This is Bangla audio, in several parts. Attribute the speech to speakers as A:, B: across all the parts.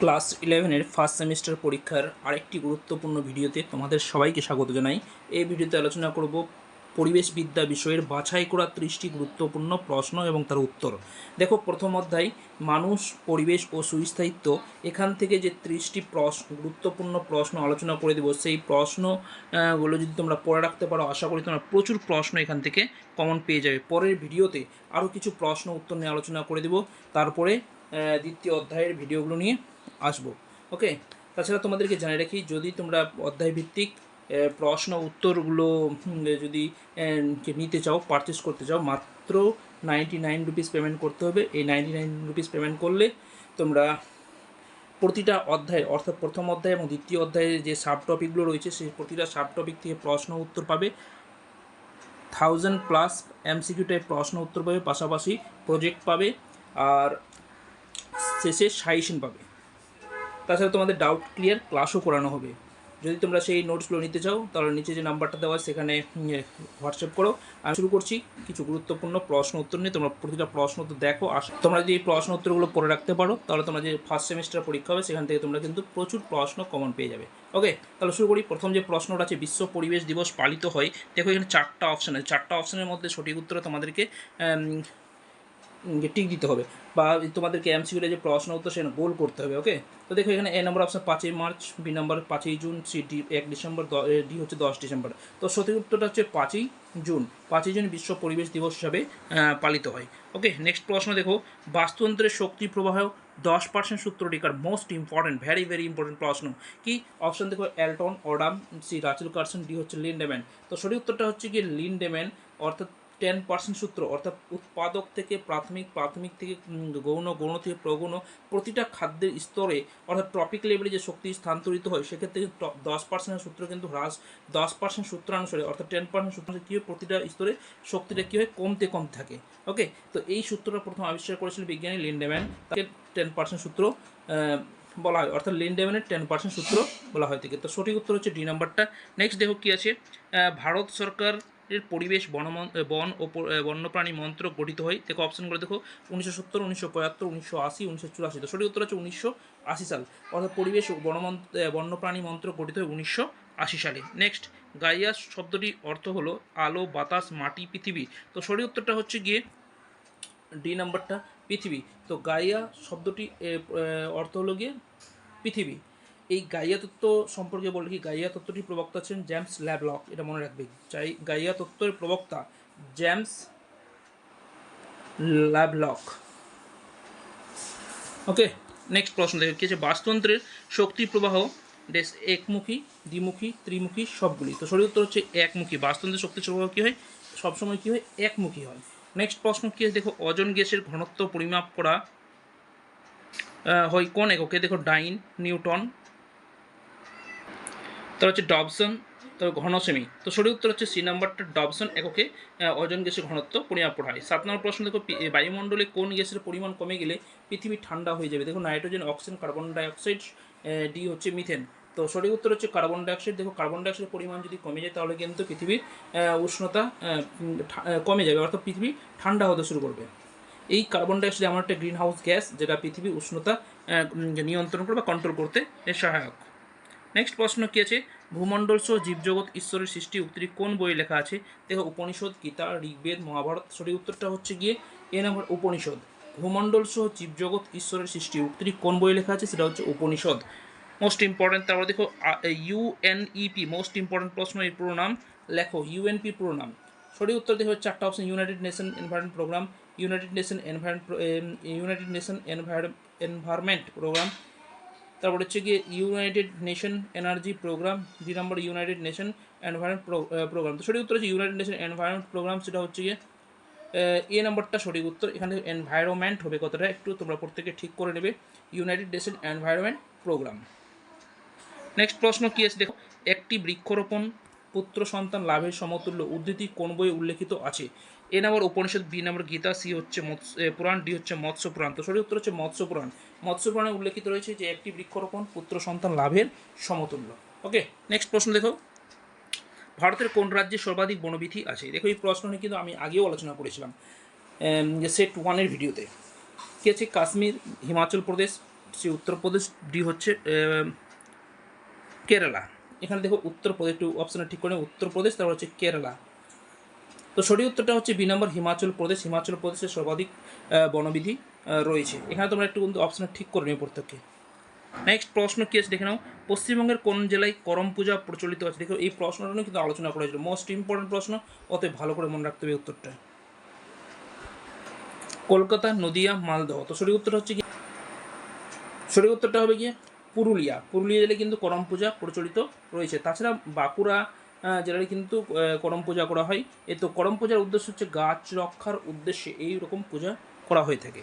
A: ক্লাস ইলেভেনের ফার্স্ট সেমিস্টার পরীক্ষার আরেকটি গুরুত্বপূর্ণ ভিডিওতে তোমাদের সবাইকে স্বাগত জানাই। এই ভিডিওতে আলোচনা করব পরিবেশবিদ্যা বিষয়ের বাছাই করা ত্রিশটি গুরুত্বপূর্ণ প্রশ্ন এবং তার উত্তর। দেখো, প্রথম অধ্যায়, মানুষ, পরিবেশ ও সুস্থায়িত্ব। এখান থেকে যে ত্রিশটি প্রশ্ন, গুরুত্বপূর্ণ প্রশ্ন আলোচনা করে দেবো, সেই প্রশ্নগুলো যদি তোমরা পড়ে রাখতে পারো, আশা করি তোমরা প্রচুর প্রশ্ন এখান থেকে কমন পেয়ে যাবে। পরের ভিডিওতে আরও কিছু প্রশ্ন উত্তর নিয়ে আলোচনা করে দেবো। তারপরে দ্বিতীয় অধ্যায়ের ভিডিওগুলো নিয়ে আসব। ওকে তাছাড়া তোমাদেরকে জানিয়ে রাখি যদি তোমরা অধ্যায় ভিত্তিক আহ, প্রশ্ন উত্তরগুলো যদি নিতে চাও পারচেস করতে চাও মাত্র নাইনটি নাইন রুপিস পেমেন্ট করতে হবে। এই নাইনটি নাইন রুপিস পেমেন্ট করলে তোমরা প্রতিটা অধ্যায়ের অর্থাৎ প্রথম অধ্যায় এবং দ্বিতীয় অধ্যায়ের যে সাব টপিকগুলো রয়েছে সেই প্রতিটা সাব টপিক থেকে প্রশ্ন উত্তর পাবে। থাউজেন্ড প্লাস এমসিকিউ টাইপ প্রশ্ন উত্তর পাবে পাশাপাশি প্রজেক্ট পাবে আর শেষে সাইশন পাবে। তাছাড়া তোমাদের ডাউট ক্লিয়ার ক্লাসও করানো হবে। যদি তোমরা সেই নোটসগুলো নিতে চাও, তাহলে নিচে যে নাম্বারটা দেওয়া সেখানে হোয়াটসঅ্যাপ করো। আমি শুরু করছি কিছু গুরুত্বপূর্ণ প্রশ্ন উত্তর নিয়ে। তোমরা প্রতিটা প্রশ্ন উত্তর দেখো। আস তোমরা যদি এই প্রশ্ন উত্তরগুলো পড়ে রাখতে পারো, তাহলে তোমরা যে ফার্স্ট সেমিস্টার পরীক্ষা হবে, সেখান থেকে তোমরা কিন্তু প্রচুর প্রশ্ন কমন পেয়ে যাবে। ওকে তাহলে শুরু করি। প্রথম যে প্রশ্নটা আছে, বিশ্ব পরিবেশ দিবস পালিত হয়। দেখো এখানে চারটা অপশান আছে। চারটা অপশানের মধ্যে সঠিক উত্তর তোমাদেরকে টিক দিতে হবে বা তোমাদেরকে এমসিকিউরে যে প্রশ্ন উত্তর সেখানে গোল করতে হবে ওকে তো দেখো এখানে এ নম্বর অপশন পাঁচই মার্চ বি নম্বর পাঁচই জুন সি ডি এক ডিসেম্বর ডি হচ্ছে দশ ডিসেম্বর তো সঠিক উত্তরটা হচ্ছে পাঁচই জুন পাঁচই জুন বিশ্ব পরিবেশ দিবস হিসাবে পালিত হয় ওকে নেক্সট প্রশ্ন দেখো, বাস্তুতন্ত্রের শক্তি প্রবাহ দশ percent সূত্রটিকার most important very very important প্রশ্ন। কি? অপশন দেখো Elton Odum C Rachel Carson D হচ্ছে লিন্ডেম্যান তো সঠিক উত্তরটা হচ্ছে কি? লিন্ডেম্যান অর্থাৎ টেন পার্সেন্ট সূত্র, অর্থাৎ উৎপাদক থেকে প্রাথমিক প্রাথমিক থেকে গৌণ গৌণ থেকে প্রগৌণ প্রতিটা খাদ্যের স্তরে, অর্থাৎ টপিক লেভেলে যে শক্তি স্থানান্তরিত হয়, সেক্ষেত্রে দশ পার্সেন্টের সূত্র কিন্তু হ্রাস, দশ পার্সেন্ট সূত্রানুসারে, অর্থাৎ টেন পার্সেন্ট সূত্র কী প্রতিটা স্তরে শক্তিটা কী হয়? কমতে কম থাকে। ওকে তো এই সূত্রটা প্রথম আবিষ্কার করেছিলেন বিজ্ঞানী লিন্ডেম্যান। তাকে টেন পার্সেন্ট সূত্র বলা হয়। অর্থাৎ লিন্ডেম্যানের টেন পার্সেন্ট সূত্র বলা হয় থেকে তো সঠিক উত্তর হচ্ছে ডি নাম্বারটা। নেক্সট দেখো কী আছে। ভারত সরকার এর পরিবেশ বনমন বন ও বন্যপ্রাণী মন্ত্রক গঠিত হয়। দেখো অপশনগুলো দেখো, উনিশশো সত্তর, উনিশশো পঁয়াত্তর উনিশশো আশি, উনিশশো চুরাশি। তো সঠিক উত্তর হচ্ছে উনিশশো আশি সাল। অর্থাৎ পরিবেশ ও বনমন্ত বন্যপ্রাণী মন্ত্রক গঠিত হয় উনিশশো আশি সালে। নেক্সট গাইয়া শব্দটি অর্থ হলো আলো, বাতাস, মাটি, পৃথিবী। তো সঠিক উত্তরটা হচ্ছে গিয়ে ডি নাম্বারটা, পৃথিবী। তো গাইয়া শব্দটি অর্থ হলো গিয়ে পৃথিবী। এই গাইয়া তত্ত্ব সম্পর্কে বলে কি, গাইয়া তত্ত্বটির প্রবক্তা ছিলেন জেমস ল্যাবলক এটা মনে রাখবে। চাই, গাইয়া তত্ত্বের প্রবক্তা জেমস ল্যাবলক ওকে নেক্সট প্রশ্ন দেখে, কি বাস্তুতন্ত্রের শক্তি প্রবাহ, ডেস একমুখী, দ্বিমুখী, ত্রিমুখী, সবগুলি। তো সঠিক উত্তর হচ্ছে একমুখী। বাস্তুতন্ত্রের শক্তি প্রবাহ কী হয়? সবসময় কী হয়? একমুখী হয়। নেক্সট প্রশ্ন কী আছে? দেখো, অজন গ্যাসের ঘনত্ব পরিমাপ করা হয় কোন এককে? দেখো, ডাইন, নিউটন তার হচ্ছে ডবসন তার ঘন সেমি তো সঠিক উত্তর হচ্ছে সি নাম্বারটা ডবসন এককে অজন গ্যাসের ঘনত্ব পরিমাপ করা হয়। সাত নম্বর প্রশ্ন দেখো বায়ুমণ্ডলে কোন গ্যাসের পরিমাণ কমে গেলে পৃথিবী ঠান্ডা হয়ে যাবে? দেখো, nitrogen, oxygen, carbon dioxide D হচ্ছে মিথেন। তো সঠিক উত্তর হচ্ছে কার্বন ডাইঅক্সাইড। দেখো, কার্বন ডাইঅক্সাইডের পরিমাণ যদি কমে যায়, তাহলে কিন্তু পৃথিবীর উষ্ণতা কমে যাবে। অর্থাৎ পৃথিবী ঠান্ডা হতে শুরু করবে। এই কার্বন ডাইঅক্সাইড এমন একটা গ্রিন হাউস গ্যাস, যেটা পৃথিবীর উষ্ণতা নিয়ন্ত্রণ করে বা কন্ট্রোল করতে সহায়ক। নেক্সট প্রশ্ন কি আছে? ভূমণ্ডল সহ জীবজগৎ ঈশ্বরের সৃষ্টি উক্তিটি কোন বইয়ে লেখা আছে? দেখো, উপনিষদ, গীতা, ঋগ্বেদ, মহাভারত, সঠিক উত্তরটা হচ্ছে গিয়ে এ নম্বর উপনিষদ। ভূমণ্ডল সহ জীবজগৎ ঈশ্বরের সৃষ্টি উক্তিটি কোন বইয়ে লেখা আছে? সেটা হচ্ছে উপনিষদ। মোস্ট ইম্পর্টেন্ট তারপর দেখো ইউএনইপি মোস্ট ইম্পর্টেন্ট প্রশ্ন, এর পুরো নাম লেখো ইউএনপি পুরো নাম। সঠিক উত্তর দেখো চারটা option United Nation Environment Programme United Nation Environment United Nation Environment Programme তারপর হচ্ছে গিয়ে ইউনাইটেড নেশন এনার্জি প্রোগ্রাম দুই নম্বর ইউনাইটেড নেশন এনভায়রনমেন্ট প্রোগ্রাম তো সঠিক উত্তর হচ্ছে ইউনাইটেড নেশন এনভায়রনমেন্ট প্রোগ্রাম সেটা হচ্ছে গিয়ে এ নম্বরটা সঠিক উত্তর। এখানে এনভায়রনমেন্ট হবে কতটা একটু তোমরা প্রত্যেকে ঠিক করে নেবে। United Nation Environment Programme next প্রশ্ন কি আছে? দেখো, একটি বৃক্ষরোপণ পুত্র সন্তান লাভের সমতুল্য উদ্ধৃতি কোন বইয়ে উল্লেখিত আছে? A number Upanishad B number Gita C হচ্ছে পুরাণ ডি হচ্ছে মৎস্য পুরাণ তো সঠিক উত্তর হচ্ছে মৎস্য পুরাণ মৎস্য পুরাণে উল্লেখিত রয়েছে যে একটি বৃক্ষরোপণ পুত্র সন্তান লাভের সমতুল্য। ওকে নেক্সট প্রশ্ন দেখো। ভারতের কোন রাজ্যে সর্বাধিক বনবিধি আছে? দেখো, এই প্রশ্ন নিয়ে কিন্তু আমি আগেও আলোচনা করেছিলাম সেট ওয়ানের ভিডিওতে কী আছে? কাশ্মীর, হিমাচল প্রদেশ, সে উত্তরপ্রদেশ ডি হচ্ছে কেরালা। এখানে দেখো উত্তরপ্রদেশ একটু অপশানে ঠিক করে উত্তরপ্রদেশ তারপর হচ্ছে কেরালা। তো সঠিক উত্তরটা হচ্ছে বি নম্বর হিমাচল প্রদেশ। হিমাচল প্রদেশের সর্বাধিক বনবিধি। রয়েছে। এখানে তোমরা একটু কিন্তু অপশানে ঠিক করে নিও প্রত্যেককে। নেক্সট প্রশ্ন কী আছে? দেখে নাও। পশ্চিমবঙ্গের কোন জেলায় করম পূজা প্রচলিত আছে? দেখো এই প্রশ্নটা কিন্তু আলোচনা করা হয়েছিল। মোস্ট ইম্পর্টেন্ট প্রশ্ন, অতএব ভালো করে মনে রাখতে হবে উত্তরটা। কলকাতা, নদিয়া মালদহ তো সঠিক উত্তরটা হচ্ছে কি? সঠিক উত্তরটা হবে গিয়ে পুরুলিয়া। পুরুলিয়া জেলায় কিন্তু করম পূজা প্রচলিত রয়েছে। তাছাড়া বাঁকুড়া জেলায় কিন্তু করম পূজা করা হয়। এ তো করম পূজার উদ্দেশ্য হচ্ছে গাছ রক্ষার উদ্দেশ্যে এই রকম পূজা করা হয়ে থাকে।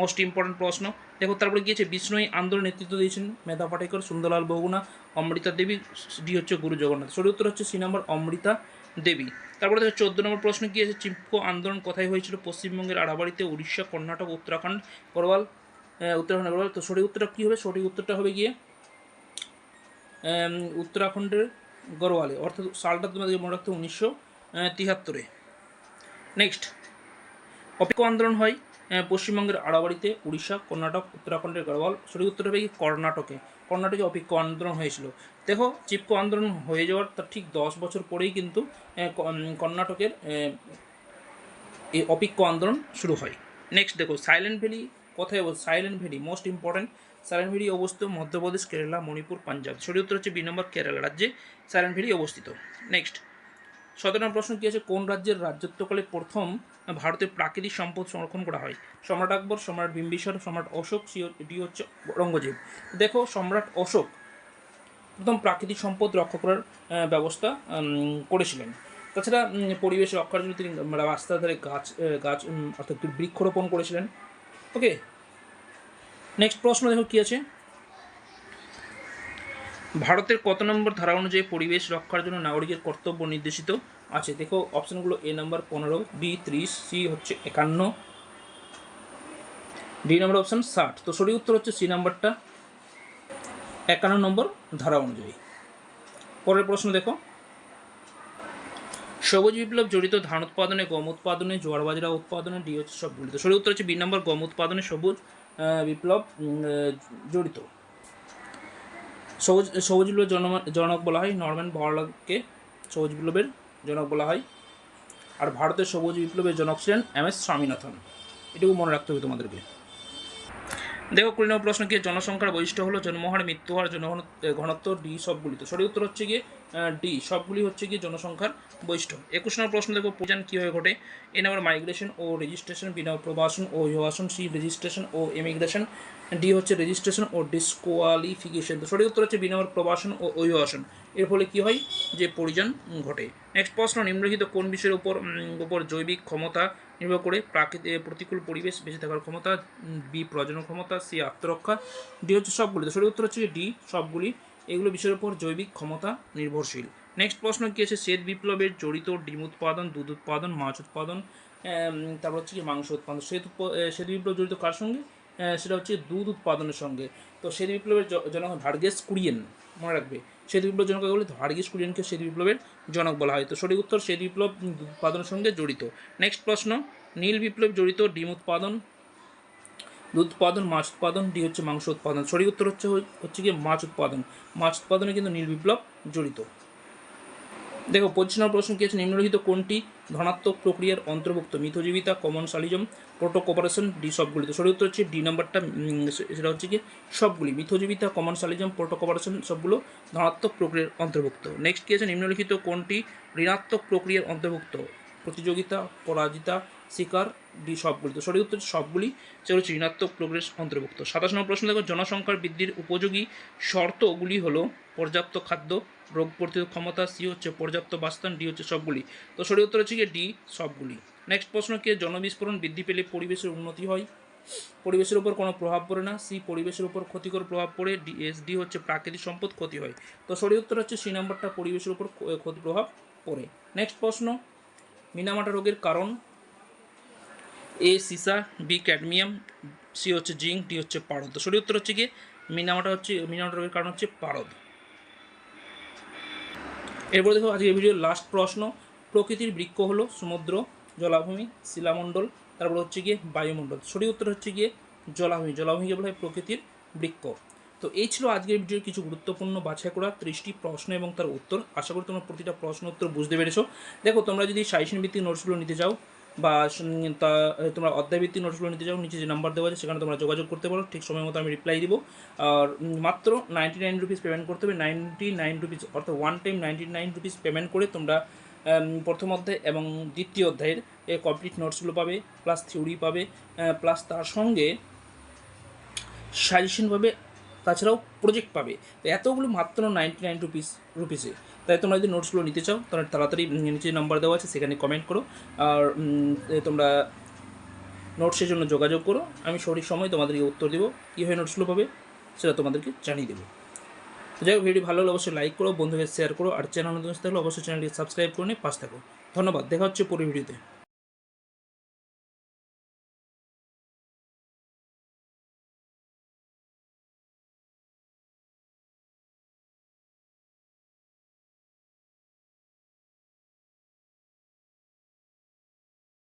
A: মোস্ট ইম্পর্টেন্ট প্রশ্ন। দেখো, তারপরে গিয়েছে, বিষ্ণুই আন্দোলন নেতৃত্ব দিয়েছেন মেধা পাটেকর, সুন্দরলাল বহুগুণা অমৃতা দেবী, ডি হচ্ছে গুরু জগন্নাথ। সঠিক উত্তর হচ্ছে সি নম্বর, অমৃতা দেবী। তারপরে দেখো, চোদ্দ নম্বর প্রশ্ন কি আছে? চিপকো আন্দোলন কোথায় হয়েছিল? পশ্চিমবঙ্গের আড়াবাড়িতে উড়িষ্যা, কর্ণাটক, উত্তরাখণ্ড করওয়াল উত্তরাখণ্ড করওয়াল তো সঠিক উত্তরটা কী হবে সঠিক উত্তরটা হবে গিয়ে উত্তরাখণ্ডের গরওয়ালে অর্থাৎ সালটা তোমাদেরকে মনে রাখতে উনিশশো তিয়াত্তরে নেক্সট অপিক আন্দোলন হয় পশ্চিমবঙ্গের আড়াবাড়িতে উড়িষ্যা, কর্ণাটক, উত্তরাখণ্ডের গড়ওয়াল সঠিক উত্তর হবে কি কর্ণাটকে। কর্ণাটকে অপিক্য আন্দোলন হয়েছিল। দেখো, চিপকো আন্দোলন হয়ে যাওয়ার তার ঠিক দশ বছর পরেই কিন্তু কর্ণাটকের এই অপিক্য আন্দোলন শুরু হয়। নেক্সট দেখো সাইলেন্ট ভ্যালি কোথায় অবস্থিত? Silent Valley most important Silent Valley অবস্থিত মধ্যপ্রদেশ, কেরালা, মণিপুর, পাঞ্জাব। সঠিক উত্তর হচ্ছে বি নম্বর কেরালা রাজ্যে সাইলেন্ট ভ্যালি অবস্থিত। নেক্সট সতেরো নম্বর প্রশ্ন কী আছে? কোন রাজ্যের রাজ্যত্বকালে প্রথম ভারতের প্রাকৃতিক সম্পদ সংরক্ষণ করা হয়? সম্রাট আকবর, সম্রাট বিম্বিসার সম্রাট অশোক এটি হচ্ছে অরঙ্গজেব দেখো, সম্রাট অশোক প্রথম প্রাকৃতিক সম্পদ রক্ষা করার ব্যবস্থা করেছিলেন। তাছাড়া পরিবেশ রক্ষার জন্য তিনি রাস্তার ধারে গাছ গাছ অর্থাৎ বৃক্ষরোপণ করেছিলেন। ওকে? নেক্সট প্রশ্ন দেখো কী আছে? ভারতের কত নম্বর ধারা অনুযায়ী পরিবেশ রক্ষার জন্য নাগরিকের কর্তব্য নির্দেশিত আছে? দেখো অপশানগুলো এ নম্বর পনেরো বি ত্রিশ সি হচ্ছে একান্ন ডি নম্বর অপশান ষাট। তো সঠিক উত্তর হচ্ছে সি নাম্বারটা একান্ন নম্বর ধারা অনুযায়ী। পরের প্রশ্ন দেখো। সবুজ বিপ্লব জড়িত ধান উৎপাদনে, গম উৎপাদনে, জোয়ার বাজরা উৎপাদনে ডি হচ্ছে সবগুলি। তো সঠিক উত্তর হচ্ছে বি নম্বর গম উৎপাদনে সবুজ বিপ্লব জড়িত। সবুজ সবুজ বিপ্লবের জনক বলা হয়, নরম্যান বড়লাকে সবুজ বিপ্লবের জনক বলা হয়। আর ভারতের সবুজ বিপ্লবের জনক ছিলেন এম এস স্বামীনাথন। এটুকু মনে রাখতে হবে তোমাদেরকে। দেখো, কুড়ি নম্বর প্রশ্ন কি, জনসংখ্যার বৈশিষ্ট্য হলো জন্মহার মৃত্যু হার ঘনত্ব ডি সবগুলি তো সঠিক উত্তর হচ্ছে গিয়ে ডি সবগুলি হচ্ছে গিয়ে জনসংখ্যার বৈশিষ্ট্য। একুশ নম্বর প্রশ্ন দেখো, পূজান কীভাবে ঘটে? এ নম্বর মাইগ্রেশন ও রেজিস্ট্রেশন বি নম্বর প্রবাসন ও অভিবাসন, সি রেজিস্ট্রেশন ও ইমিগ্রেশন ডি হচ্ছে রেজিস্ট্রেশন ও ডিসকোয়ালিফিকেশন তো সঠিক উত্তর হচ্ছে বি নম্বর প্রবাসন ও অভিবাসন। এর ফলে কী হয়? যে পরিজন ঘটে। নেক্সট প্রশ্ন, নিম্নলিখিত কোন বিষয়ের উপর উপর জৈবিক ক্ষমতা নির্ভর করে? প্রাকৃতিক প্রতিকূল পরিবেশ, বেঁচে থাকার ক্ষমতা বি প্রজনন ক্ষমতা, সি আত্মরক্ষা, ডি হচ্ছে সবগুলি। তো সঠিক উত্তর হচ্ছে ডি, সবগুলি এগুলো বিষয়ের উপর জৈবিক ক্ষমতা নির্ভরশীল। নেক্সট প্রশ্ন কী আছে? শ্বেত বিপ্লবের জড়িত ডিম উৎপাদন, দুধ উৎপাদন, মাছ উৎপাদন তারপর হচ্ছে কি মাংস উৎপাদন। শ্বেত শ্বেত বিপ্লব জড়িত কার সঙ্গে? সেটা হচ্ছে দুধ উৎপাদনের সঙ্গে। তো শ্বেত বিপ্লবের জনক ভার্গেস কুরিয়েন, মনে রাখবে? শ্বেত বিপ্লব জনক বলে? ভার্গেস কুরিয়েনকে শ্বেত বিপ্লবের জনক বলা হয়। তো সঠিক উত্তর, শ্বেত বিপ্লব উৎপাদনের সঙ্গে জড়িত। নেক্সট প্রশ্ন, নীল বিপ্লব জড়িত ডিম উৎপাদন দুধ উৎপাদন মাছ উৎপাদন ডি হচ্ছে মাংস উৎপাদন। সঠিক উত্তর হচ্ছে হচ্ছে গিয়ে মাছ উৎপাদন। মাছ উৎপাদনে কিন্তু নীল বিপ্লব জড়িত। দেখো, পঁচিশ নম্বর প্রশ্ন কি আছে? নিম্নলিখিত কোনটি ধনাত্মক প্রক্রিয়ার অন্তর্ভুক্ত? মিথজীবিতা, commensalism proto cooperation D সবগুলি। তো সঠিক উত্তর হচ্ছে ডি নাম্বারটা সেটা হচ্ছে কি সবগুলি। মিথজীবিতা, কমন সালিজম প্রোটো কপারেশন সবগুলো ধনাত্মক প্রক্রিয়ার অন্তর্ভুক্ত। নেক্সট কি আছে? নিম্নলিখিত কোনটি ঋণাত্মক প্রক্রিয়ার অন্তর্ভুক্ত? প্রতিযোগিতা, পরাজিতা শিকার ডি সবগুলি। তো সঠিক উত্তর সবগুলি সেগুলো হচ্ছে ঋণাত্মক প্রোগ্রেস অন্তর্ভুক্ত। সাতাশ নম্বর প্রশ্ন দেখো, জনসংখ্যার বৃদ্ধির উপযোগী শর্তগুলি হলো পর্যাপ্ত খাদ্য, রোগ প্রতিরোধ ক্ষমতা, সি হচ্ছে পর্যাপ্ত বাসস্থান, ডি হচ্ছে সবগুলি। তো সঠিক উত্তর হচ্ছে ডি সবগুলি। নেক্সট প্রশ্ন কি, জনবিস্ফোরণ বৃদ্ধি পেলে পরিবেশের উন্নতি হয়? পরিবেশের উপর কোনো প্রভাব পড়ে না, সি পরিবেশের উপর ক্ষতিকর প্রভাব পড়ে, ডি এস, ডি হচ্ছে প্রাকৃতিক সম্পদ, ক্ষতি হয়। তো সঠিক উত্তর হচ্ছে সি নাম্বারটা পরিবেশের উপর ক্ষতি প্রভাব পড়ে। নেক্সট প্রশ্ন, মিনামাটা রোগের কারণ? এ সিসা বি ক্যাডমিয়াম সি হচ্ছে জিঙ্ক ডি হচ্ছে পারদ। সঠিক উত্তর হচ্ছে কি? মিনামাটা হচ্ছে, মিনামাটা রোগের কারণ হচ্ছে পারদ। এরপর দেখো আজকের ভিডিওর লাস্ট প্রশ্ন। প্রকৃতির বৃক্ষ হলো সমুদ্র, জলাভূমি, শিলামণ্ডল, তারপর হচ্ছে গিয়ে বায়ুমণ্ডল। সঠিক উত্তর হচ্ছে গিয়ে জলাভূমি। জলাভূমিকে বলা হয়? প্রকৃতির বৃক্ক তো এই ছিল আজকের ভিডিওর কিছু গুরুত্বপূর্ণ বাছাই করা ত্রিশটি প্রশ্ন এবং তার উত্তর। আশা করি তোমরা প্রতিটা প্রশ্ন উত্তর বুঝতে পেরেছ। দেখো, তোমরা যদি সাইশন ভিত্তিক নোটসগুলো নিতে চাও বা তোমরা অধ্যায়ভিত্তিক নোটসগুলো নিতে চাও, নিচে যে নাম্বার দেওয়া আছে, সেখানে তোমরা যোগাযোগ করতে পারো। ঠিক সময় মতো আমি রিপ্লাই দিব। আর মাত্র নাইনটি নাইন রুপিস পেমেন্ট করতে হবে। নাইনটি নাইন রুপিস অর্থাৎ one time ninety nine rupees payment করে তোমরা প্রথম অধ্যায় এবং দ্বিতীয় অধ্যায়ের কমপ্লিট নোটসগুলো পাবে প্লাস থিওরি পাবে প্লাস তার সঙ্গে সাজেশন পাবে, তাছাড়াও প্রজেক্ট পাবে। তো এতগুলো মাত্র নাইনটি নাইন রুপিস রুপিসে তাই তোমরা যদি নোটসগুলো নিতে চাও তাহলে তাড়াতাড়ি নিচে নাম্বার দেওয়া আছে সেখানে কমেন্ট করো। আর তোমরা নোটসের জন্য যোগাযোগ করো। আমি সঠিক সময় তোমাদেরকে উত্তর দেবো, কীভাবে নোটসগুলো পাবে সেটা তোমাদেরকে জানিয়ে দেবো। যাই হোক ভিডিও ভালো হলে অবশ্যই লাইক করো, বন্ধুদের শেয়ার করো, আর চ্যানেল নতুন থাকলে অবশ্যই চ্যানেলটি সাবস্ক্রাইব করে নিয়ে পাশ থাকো। ধন্যবাদ, দেখা হচ্ছে পরের ভিডিওতে